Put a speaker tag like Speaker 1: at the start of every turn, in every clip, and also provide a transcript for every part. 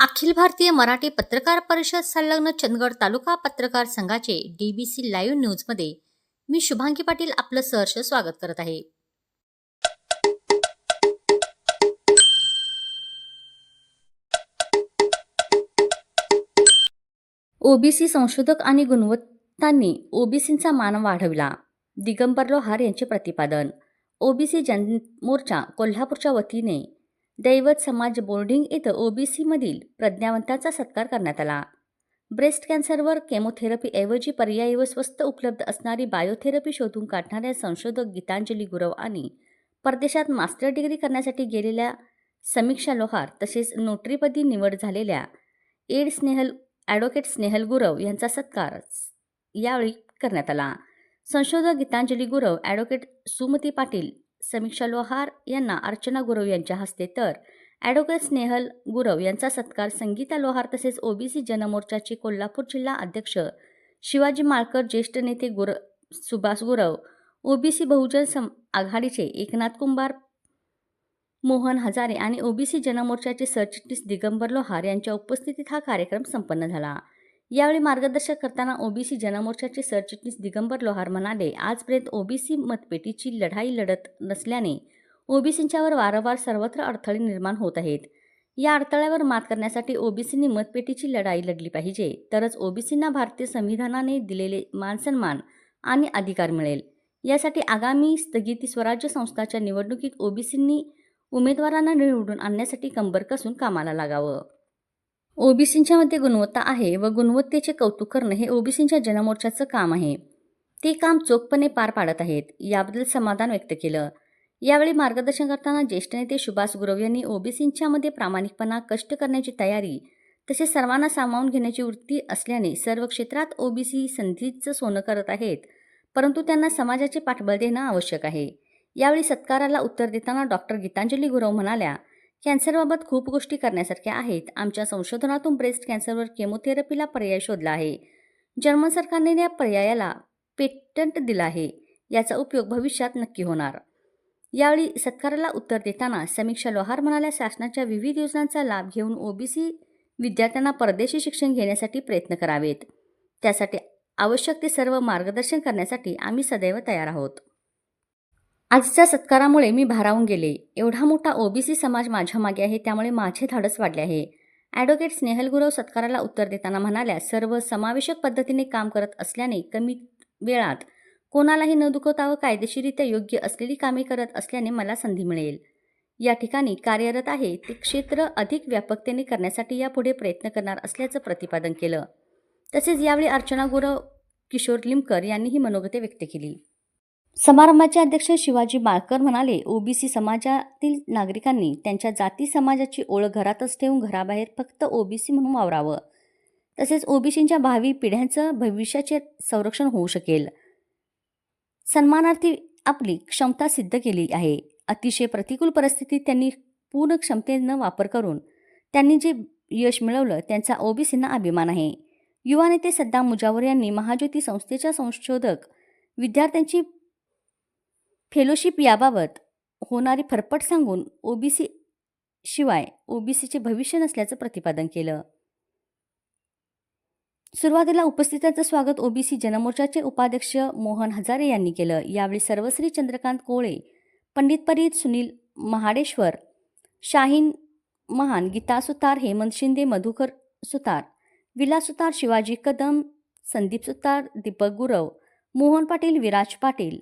Speaker 1: अखिल भारतीय मराठी पत्रकार परिषद संलग्न चंदगड तालुका पत्रकार संघाचे डीबीसी लाईव्ह न्यूजमध्ये मी शुभांगी पाटील आपलं सहर्ष स्वागत करत आहे. ओबीसी संशोधक आणि गुणवत्तांनी ओबीसींचा मान वाढविला. दिगंबर लोहार यांचे प्रतिपादन. ओबीसी जनमोर्चा कोल्हापूरच्या वतीने दैवत समाज बोर्डिंग इथं ओबीसीमधील प्रज्ञावंताचा सत्कार करण्यात आला. ब्रेस्ट कॅन्सरवर केमोथेरपीऐवजी पर्यायी व स्वस्त उपलब्ध असणारी बायोथेरपी शोधून काढणाऱ्या संशोधक गीतांजली गुरव आणि परदेशात मास्टर डिग्री करण्यासाठी गेलेल्या समीक्षा लोहार तसेच नोटरीपदी निवड झालेल्या एड स्नेहल ॲडव्होकेट स्नेहल गुरव यांचा सत्कार यावेळी करण्यात आला. संशोधक गीतांजली गुरव ॲडव्होकेट सुमती पाटील समीक्षा लोहार यांना अर्चना गुरव यांच्या हस्ते तर ॲडव्होकेट स्नेहल गुरव यांचा सत्कार संगीता लोहार तसेच ओबीसी जनमोर्चाचे कोल्हापूर जिल्हा अध्यक्ष शिवाजी माळकर ज्येष्ठ नेते गुर सुभाष गुरव ओबीसी बहुजन सम आघाडीचे एकनाथ कुंभार मोहन हजारे आणि ओबीसी जनमोर्चाचे सरचिटणीस दिगंबर लोहार यांच्या उपस्थितीत हा कार्यक्रम संपन्न झाला. यावेळी मार्गदर्शन करताना ओबीसी जनमोर्चाचे सरचिटणीस दिगंबर लोहार म्हणाले आजपर्यंत ओबीसी मतपेटीची लढाई लढत नसल्याने ओबीसींच्यावर वारंवार सर्वत्र अडथळे निर्माण होत आहेत. या अडथळ्यावर मात करण्यासाठी ओबीसींनी मतपेटीची लढाई लढली पाहिजे. तरच ओबीसींना भारतीय संविधानाने दिलेले मानसन्मान आणि अधिकार मिळेल. यासाठी आगामी स्थगिती स्वराज्य संस्थाच्या निवडणुकीत ओबीसींनी उमेदवारांना निवडून आणण्यासाठी कंबर कसून कामाला लागावं. ओबीसींच्या मध्ये गुणवत्ता आहे व गुणवत्तेचे कौतुक करणं हे ओबीसींच्या जनमोर्चाचं काम आहे. ते काम चोखपणे पार पाडत आहेत याबद्दल समाधान व्यक्त केलं. यावेळी मार्गदर्शन करताना ज्येष्ठ नेते सुभाष गुरव यांनी ओबीसींच्या मध्ये प्रामाणिकपणा कष्ट करण्याची तयारी तसेच सर्वांना सामावून घेण्याची वृत्ती असल्याने सर्व क्षेत्रात ओबीसी संधीचं सोनं करत आहेत परंतु त्यांना समाजाचे पाठबळ देणं आवश्यक आहे. यावेळी सत्काराला उत्तर देताना डॉक्टर गीतांजली गुरव म्हणाल्या कॅन्सरबाबत खूप गोष्टी करण्यासारख्या आहेत. आमच्या संशोधनातून ब्रेस्ट कॅन्सरवर केमोथेरपीला पर्याय शोधला आहे. जर्मन सरकारने या पर्यायाला पेटंट दिला आहे. याचा उपयोग भविष्यात नक्की होणार. यावेळी सत्काराला उत्तर देताना समीक्षा लोहार म्हणाल्या शासनाच्या विविध योजनांचा लाभ घेऊन ओबीसी विद्यार्थ्यांना परदेशी शिक्षण घेण्यासाठी प्रयत्न करावेत. त्यासाठी आवश्यक ते सर्व मार्गदर्शन करण्यासाठी आम्ही सदैव तयार आहोत. आजच्या सत्कारामुळे मी भारावून गेले. एवढा मोठा ओबीसी समाज माझ्या मागे आहे त्यामुळे माझे धाडस वाढले आहे. ॲडव्होकेट स्नेहल गुरव सत्काराला उत्तर देताना म्हणाल्या सर्व समावेशक पद्धतीने काम करत असल्याने कमी वेळात कोणालाही न दुखवता व कायदेशीरित्या योग्य असलेली कामे करत असल्याने मला संधी मिळेल. या ठिकाणी कार्यरत आहे ते क्षेत्र अधिक व्यापकतेने करण्यासाठी यापुढे प्रयत्न करणार असल्याचं प्रतिपादन केलं. तसेच यावेळी अर्चना गुरव किशोर लिमकर यांनीही मनोगते व्यक्त केली. समारंभाचे अध्यक्ष शिवाजी बाळकर म्हणाले ओबीसी समाजातील नागरिकांनी त्यांच्या जाती समाजाची ओळख घरातच ठेवून घराबाहेर फक्त ओबीसी म्हणून वावरावं. तसेच ओबीसींच्या भावी पिढ्यांचं भविष्याचे संरक्षण होऊ शकेल. सन्मानार्थी आपली क्षमता सिद्ध केली आहे. अतिशय प्रतिकूल परिस्थितीत त्यांनी पूर्ण क्षमतेनं वापर करून त्यांनी जे यश मिळवलं त्यांचा ओबीसींना अभिमान आहे. युवा नेते सद्दाम मुजावर यांनी महाज्योती संस्थेच्या संशोधक विद्यार्थ्यांची फेलोशिप याबाबत होणारी फरफट सांगून ओबीसी शिवाय ओबीसीचे भविष्य नसल्याचं प्रतिपादन केलं. सुरुवातीला उपस्थितांचं स्वागत ओबीसी जनमोर्चाचे उपाध्यक्ष मोहन हजारे यांनी केलं. यावेळी सर्वश्री चंद्रकांत कोळे पंडित परीत सुनील महाडेश्वर शाहीन महान गीता सुतार हेमंत शिंदे मधुकर सुतार विलास सुतार शिवाजी कदम संदीप सुतार दीपक गुरव मोहन पाटील विराज पाटील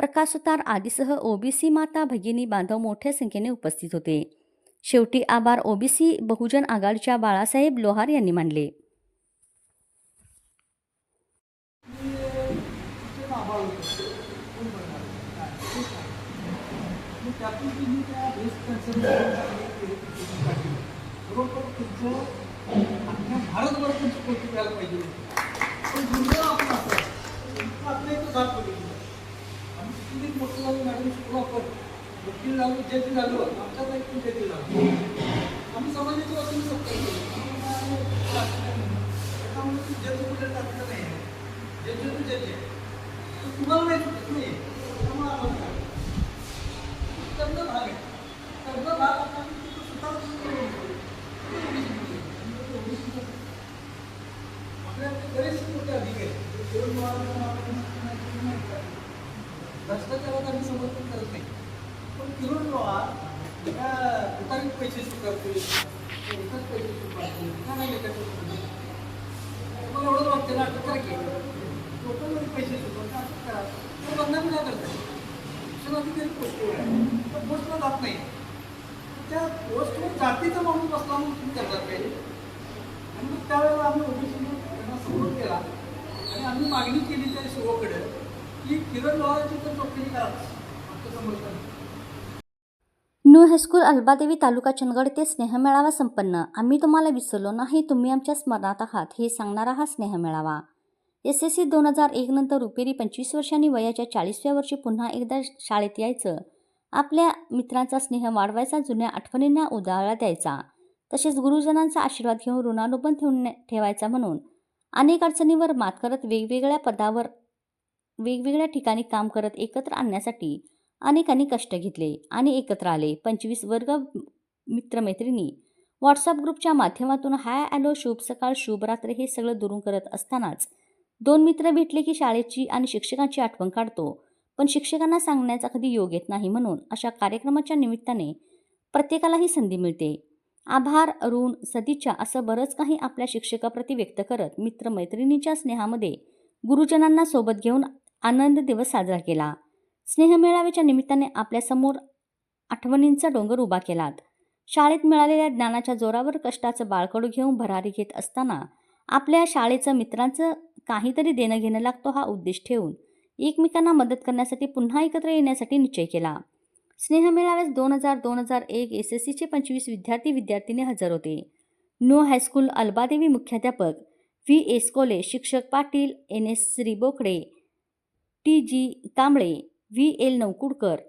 Speaker 1: प्रकाशतार आदीसह ओबीसी माता भगिनी बांधव मोठ्या संख्येने उपस्थित होते. शेवटी आभार ओबीसी बहुजन आघाडीच्या बाळासाहेब लोहार यांनी मानले.
Speaker 2: ती झालो. आमच्या काही पण जेती झालो. आम्ही समाजाची शकतो त्यामुळे तू कुठे टाकलं नाही. जेजे तू जेजे तुम्हाला नाही? नाही कर्ज भाग आहे. कर्ज भाग मोठे अधिक आहेत. आम्ही समर्थन करत नाही. पण किरण तिथं दुकानात पैसे स्वीकारते एकाच पैसे स्वीकारते काय नाही त्याच्यात तुम्हाला एवढं वाटतं ना? अटक करा की लोकांमध्ये पैसे स्वीकारतो अटक करा. तो बदनामी का करताय शिक्षणाधिकारी पोस्टवर आहे तर पोस्टला जात नाही. त्या पोस्टवर जातीचा माणूस बसला म्हणून तुम्ही करतात पाहिजे आणि मग त्यावेळेला आम्ही ओबीसी त्यांना सपोर्ट केला. आणि आम्ही मागणी केली त्या शिवकडे की किरण लोहाराची तर चौकशी करा आमचं समर्थन
Speaker 1: न्यू हायस्कूल अल्बादेवी तालुका चंदगड ते स्नेहमेळावा संपन्न. आम्ही तुम्हाला विसरलो नाही तुम्ही आमच्या स्मरणात आहात हे सांगणारा हा स्नेहमेळावा. एस एस सी दोन हजार एक नंतर रुपेरी पंचवीस वर्षांनी वयाच्या चाळीसव्या वर्षी पुन्हा एकदा शाळेत यायचं. आपल्या मित्रांचा स्नेह वाढवायचा जुन्या आठवणींना उजाळा द्यायचा. तसेच गुरुजनांचा आशीर्वाद घेऊन ऋणानुबंध ठेवून ठेवायचा म्हणून. अनेक अडचणीवर मात करत वेगवेगळ्या पदावर वेगवेगळ्या ठिकाणी काम करत एकत्र आणण्यासाठी अनेकांनी कष्ट घेतले आणि एकत्र आले. पंचवीस वर्ग मित्रमैत्रिणी. व्हॉट्सअप ग्रुपच्या माध्यमातून हाय ॲलो शुभ सकाळ शुभ रात्र हे सगळं दुरून करत असतानाच दोन मित्र भेटले की शाळेची आणि शिक्षकांची आठवण काढतो. पण शिक्षकांना सांगण्याचा कधी योग येत नाही म्हणून अशा कार्यक्रमाच्या निमित्ताने प्रत्येकाला ही संधी मिळते. आभार ऋण सदिच्छा असं बरंच काही आपल्या शिक्षकाप्रती व्यक्त करत मित्रमैत्रिणीच्या स्नेहामध्ये गुरुजनांना सोबत घेऊन आनंद दिवस साजरा केला. स्नेहमेळाव्याच्या निमित्ताने आपल्यासमोर आठवणींचा डोंगर उभा केलात. शाळेत मिळालेल्या ज्ञानाच्या जोरावर कष्टाचं बाळकडू घेऊन भरारी घेत असताना आपल्या शाळेचं मित्रांचं काहीतरी देणं घेणं लागतो हा उद्देश ठेवून एकमेकांना मदत करण्यासाठी पुन्हा एकत्र येण्यासाठी निश्चय केला. स्नेहमेळाव्यास दोन हजार दोन हजार एक एस एस सीचे पंचवीस विद्यार्थी विद्यार्थिनी हजर होते. नो हायस्कूल अल्बादेवी मुख्याध्यापक व्ही एस कोले शिक्षक Patil N S श्रीबोकडे T G Kamble V. L. Navkudkar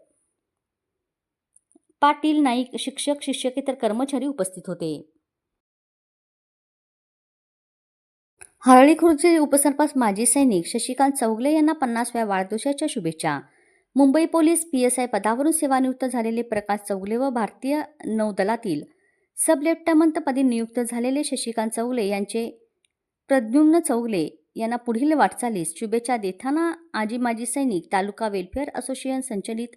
Speaker 1: Patil Naik शिक्षक शिक्षकेतर कर्मचारी उपस्थित होते. हरळी खुर्चे उपसरपंच माजी सैनिक शशिकांत चौगले यांना पन्नासव्या वाढदिवसाच्या शुभेच्छा. Mumbai police P S I पदावरून सेवानिवृत्त झालेले प्रकाश चौगले व भारतीय नौदलातील सब लेफ्टनंटपदी नियुक्त झालेले शशिकांत चौगले यांचे प्रद्युम्न चौगले यांना पुढील वाटचालीस शुभेच्छा देताना आजी माजी सैनिक तालुका वेलफेअर असोसिएशन संचलित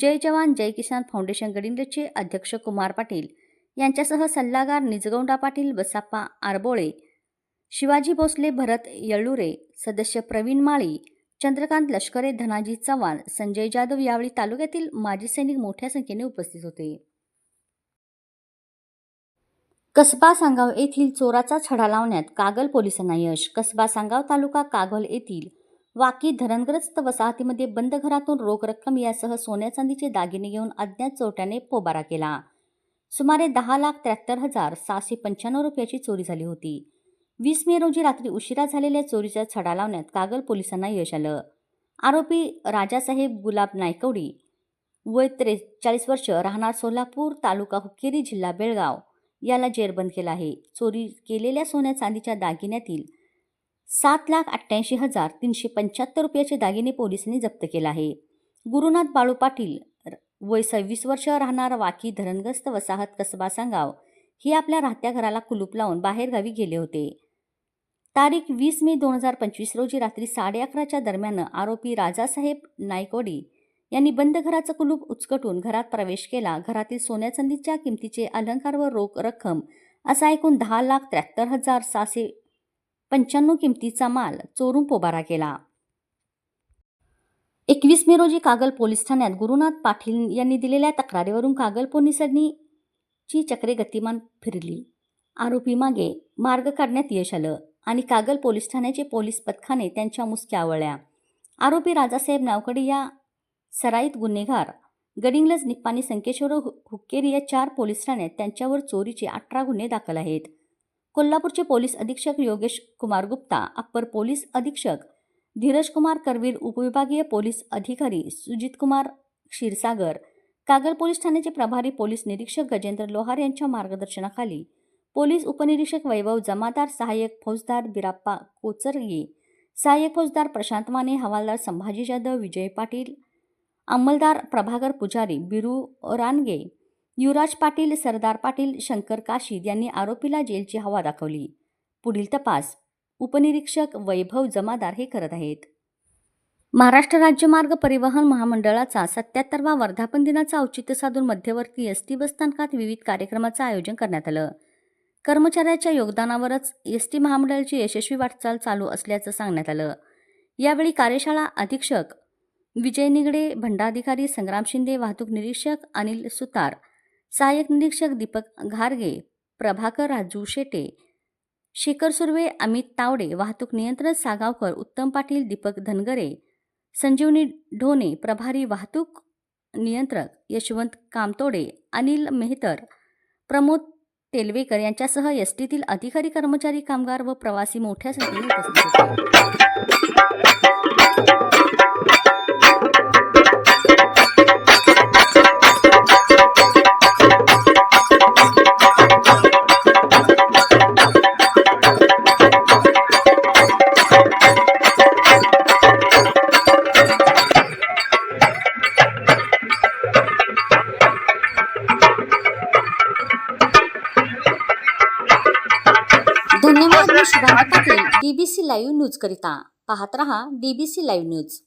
Speaker 1: जय जवान जय किसान फाउंडेशन गडिंगचे अध्यक्ष कुमार पाटील यांच्यासह सल्लागार निजगौंडा पाटील बसाप्पा आरबोळे शिवाजी भोसले भरत येळुरे सदस्य प्रवीण माळी चंद्रकांत लष्करे धनाजी चव्हाण संजय जाधव यावेळी तालुक्यातील माजी सैनिक मोठ्या संख्येने उपस्थित होते. कसबा सांगाव येथील चोराचा छडा लावण्यात कागल पोलिसांना यश. कसबा सांगाव तालुका कागल येथील वाकी धरणग्रस्त वसाहतीमध्ये बंद घरातून रोख रक्कम यासह सोन्या चांदीचे दागिने घेऊन अज्ञात चोरट्याने पोबारा केला. सुमारे दहा लाख त्र्याहत्तर हजार सहाशे पंच्याण्णव रुपयाची चोरी झाली होती. वीस मे रोजी रात्री उशिरा झालेल्या चोरीचा छडा लावण्यात कागल पोलिसांना यश आलं. आरोपी राजासाहेब गुलाब नायकवडी वय त्रेचाळीस वर्ष राहणार सोलापूर तालुका हुक्केरी जिल्हा बेळगाव. याला जेरबंद केला आहे. चोरी केलेल्या सोन्या चांदीच्या दागिन्यातील सात लाख अठ्ठ्याऐंशी हजार तीनशे पंच्याहत्तर रुपयाचे दागिने पोलिसांनी जप्त केला आहे. गुरुनाथ बाळू पाटील र- वय सव्वीस वर्ष राहणार वाकी धरणग्रस्त वसाहत कसबा सांगाव. हे आपल्या राहत्या घराला कुलूप लावून बाहेरगावी गेले होते. तारीख वीस मे दोन हजार पंचवीस रोजी रात्री साडे अकराच्या दरम्यान आरोपी राजासाहेब नायकोडी यांनी बंद घराचं कुलूप उचकटून घरात प्रवेश केला. घरातील सोन्या चांदीच्या किमतीचे अलंकार व रोख रक्कम असा एकूण दहा लाख त्र्याहत्तर हजार सहाशे पंच्याण्णव किमतीचा माल चोरून पोबारा केला एकवीस मे रोजी कागल पोलीस ठाण्यात गुरुनाथ पाटील यांनी दिलेल्या तक्रारीवरून कागल पोलिसांनी ची चक्रे गतिमान फिरली. आरोपी मागे मार्ग काढण्यात यश आलं आणि कागल पोलीस ठाण्याचे पोलीस पथकाने त्यांच्या मुसक्या आवळल्या. आरोपी राजासाहेब नावकडे या सराईत गुन्हेगार. गडिंग्लज निप्पाणी संकेश्वर हु- हुक्केरी या चार पोलीस ठाण्यात त्यांच्यावर चोरीचे अठरा गुन्हे दाखल आहेत. कोल्हापूरचे पोलीस अधीक्षक योगेश कुमार गुप्ता अप्पर पोलीस अधीक्षक धीरज कुमार करवीर उपविभागीय पोलीस अधिकारी सुजित कुमार क्षीरसागर कागल पोलीस ठाण्याचे प्रभारी पोलीस निरीक्षक गजेंद्र लोहार यांच्या मार्गदर्शनाखाली पोलीस उपनिरीक्षक वैभव जमादार सहाय्यक फौजदार बिराप्पा कोचरगे सहाय्यक फौजदार प्रशांत माने हवालदार संभाजी जाधव विजय पाटील अंमलदार प्रभाकर पुजारी बिरू रानगे युवराज पाटील सरदार पाटील शंकर काशीद यांनी आरोपीला जेलची हवा दाखवली. पुढील तपास. उपनिरीक्षक वैभव जमादार हे करत आहेत. महाराष्ट्र राज्य मार्ग परिवहन महामंडळाचा सत्याहत्तरवा वर्धापन दिनाचं औचित्य साधून मध्यवर्ती एस टी बसस्थानकात विविध कार्यक्रमाचं आयोजन करण्यात आलं. कर्मचाऱ्याच्या योगदानावरच एस टी महामंडळाची यशस्वी वाटचाल चालू असल्याचं सांगण्यात आलं. यावेळी कार्यशाळा अधीक्षक विजय निगडे भंडाधिकारी संग्राम शिंदे वाहतूक निरीक्षक अनिल सुतार सहाय्यक निरीक्षक दीपक घारगे प्रभाकर राजू शेटे शेखर सुर्वे अमित तावडे वाहतूक नियंत्रक सागावकर उत्तम पाटील दीपक धनगरे संजीवनी ढोणे प्रभारी वाहतूक नियंत्रक यशवंत कामतोडे अनिल मेहतर प्रमोद तेलवेकर यांच्यासह एस टीतील अधिकारी कर्मचारी कामगार व प्रवासी मोठ्या संख्येने उपस्थित होते. धन्यवाद पाटील डीबीसी लाईव्ह न्यूज करिता. पाहत रहा डीबीसी लाईव्ह न्यूज